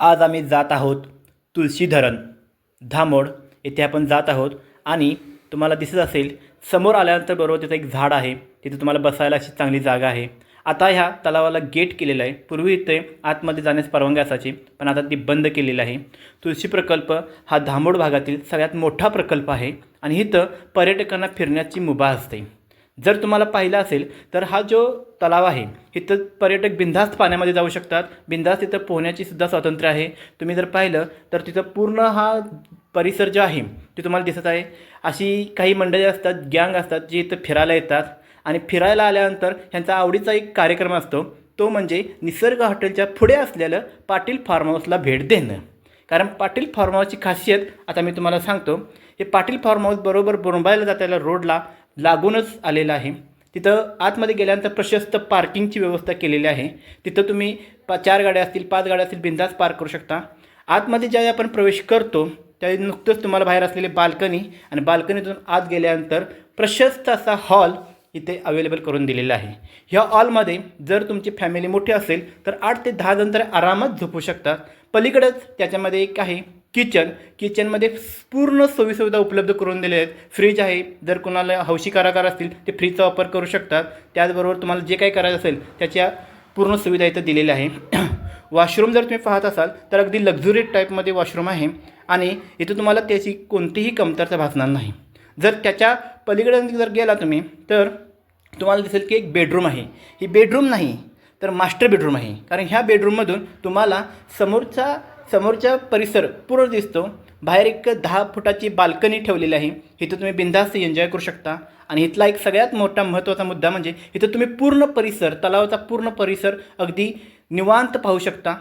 आज आम्ही जात आहोत तुळशी धरण धामोड येथे आपण जात आहोत आणि तुम्हाला दिसत असेल समोर आल्यानंतर बरोबर तिथं एक झाड आहे. तिथे तुम्हाला बसायला अशी चांगली जागा आहे. आता ह्या तलावाला गेट केलेलं आहे. पूर्वी इथे आतमध्ये जाण्यास परवानगी असायची पण आता ती बंद केलेली आहे. तुळशी प्रकल्प हा धामोड भागातील सगळ्यात मोठा प्रकल्प आहे आणि इथं पर्यटकांना फिरण्याची मुभा असते. जर तुम्हाला पाहिलं असेल तर हा जो तलाव आहे इथं पर्यटक बिंधास्त पाण्यामध्ये जाऊ शकतात. बिंधास्त तिथं पोहण्याची सुद्धा स्वातंत्र्य आहे. तुम्ही जर पाहिलं तर तिथं पूर्ण हा परिसर जो आहे ते तुम्हाला दिसत आहे. अशी काही मंडळी असतात गँग असतात जी इथं फिरायला येतात. आणि फिरायला आल्यानंतर ह्यांचा आवडीचा एक कार्यक्रम असतो. तो म्हणजे निसर्ग हॉटेलच्या पुढे असलेलं पाटील फार्म हाऊसला भेट देणं. कारण पाटील फार्म हाऊसची खासियत आता मी तुम्हाला सांगतो हे पाटील फार्म हाऊस बरोबर बोंबायला जाताला रोडला लागूनच आलेलं आहे. तिथं आतमध्ये गेल्यानंतर प्रशस्त पार्किंगची व्यवस्था केलेली आहे. तिथं तुम्ही पा चार गाड्या असतील पाच गाड्या असतील बिंदास पार्क करू शकता. आतमध्ये ज्यावेळी आपण प्रवेश करतो त्यावेळी नुकतंच तुम्हाला बाहेर असलेली बाल्कनी आणि बाल्कनीतून आत गेल्यानंतर प्रशस्त असा हॉल इथे अवेलेबल करून दिलेला आहे. ह्या हॉलमध्ये जर तुमची फॅमिली मोठी असेल तर आठ ते दहा जण तर आरामात झोपू शकतात. पलीकडेच त्याच्यामध्ये एक आहे किचन किचनमध्ये पूर्ण सोयीसुविधा उपलब्ध करून दिल्या आहेत. फ्रीज आहे जर कोणाला हौशी कारागार असतील ते फ्रीजचा वापर करू शकतात. त्याचबरोबर तुम्हाला जे काही करायचं असेल त्याच्या पूर्ण सुविधा इथं दिलेल्या आहे. वॉशरूम जर तुम्ही पाहत असाल तर अगदी लक्झुरी टाईपमध्ये वॉशरूम आहे. आणि इथं तुम्हाला त्याची कोणतीही कमतरता भासणार नाही. जर त्याच्या पलीकडे जर गेला तुम्ही तर तुम्हाला दिसेल की एक बेडरूम आहे. ही बेडरूम नाही तर मास्टर बेडरूम आहे. कारण ह्या बेडरूममधून तुम्हाला समोरचा समोरचा परिसर पूर्ण दिसतो. बाहेर एक दहा फुटाची बाल्कनी ठेवलेली आहे. इथं तुम्ही बिंदास्त एन्जॉय करू शकता. आणि इथला एक सगळ्यात मोठा महत्त्वाचा मुद्दा म्हणजे इथं तुम्ही पूर्ण परिसर तलावाचा पूर्ण परिसर अगदी निवांत पाहू शकता.